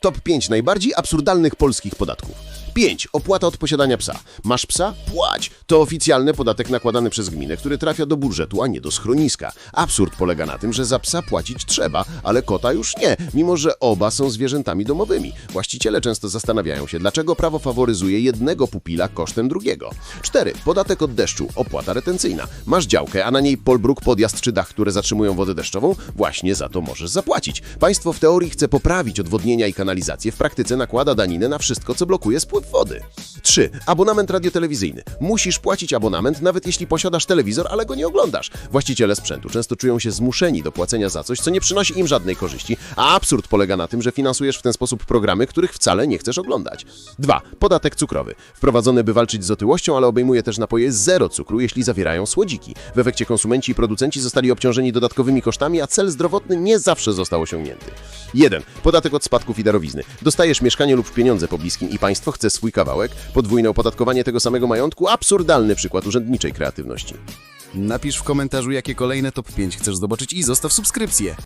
Top 5 najbardziej absurdalnych polskich podatków. 5. Opłata od posiadania psa. Masz psa? Płać! To oficjalny podatek nakładany przez gminę, który trafia do budżetu, a nie do schroniska. Absurd polega na tym, że za psa płacić trzeba, ale kota już nie, mimo że oba są zwierzętami domowymi. Właściciele często zastanawiają się, dlaczego prawo faworyzuje jednego pupila kosztem drugiego. 4. Podatek od deszczu. Opłata retencyjna. Masz działkę, a na niej polbruk, podjazd czy dach, które zatrzymują wodę deszczową? Właśnie za to możesz zapłacić. Państwo w teorii chce poprawić odwodnienia i kanalizację, w praktyce nakłada daninę na wszystko, co blokuje spływ wody. 3. Abonament radiotelewizyjny. Musisz płacić abonament, nawet jeśli posiadasz telewizor, ale go nie oglądasz. Właściciele sprzętu często czują się zmuszeni do płacenia za coś, co nie przynosi im żadnej korzyści, a absurd polega na tym, że finansujesz w ten sposób programy, których wcale nie chcesz oglądać. 2. Podatek cukrowy. Wprowadzony, by walczyć z otyłością, ale obejmuje też napoje z zero cukru, jeśli zawierają słodziki. W efekcie konsumenci i producenci zostali obciążeni dodatkowymi kosztami, a cel zdrowotny nie zawsze został osiągnięty. 1. Podatek od spadków i darowizny. Dostajesz mieszkanie lub pieniądze po bliskim i państwo chce swój kawałek. Podwójne opodatkowanie tego samego majątku. Absurdalny przykład urzędniczej kreatywności. Napisz w komentarzu, jakie kolejne top 5 chcesz zobaczyć i zostaw subskrypcję.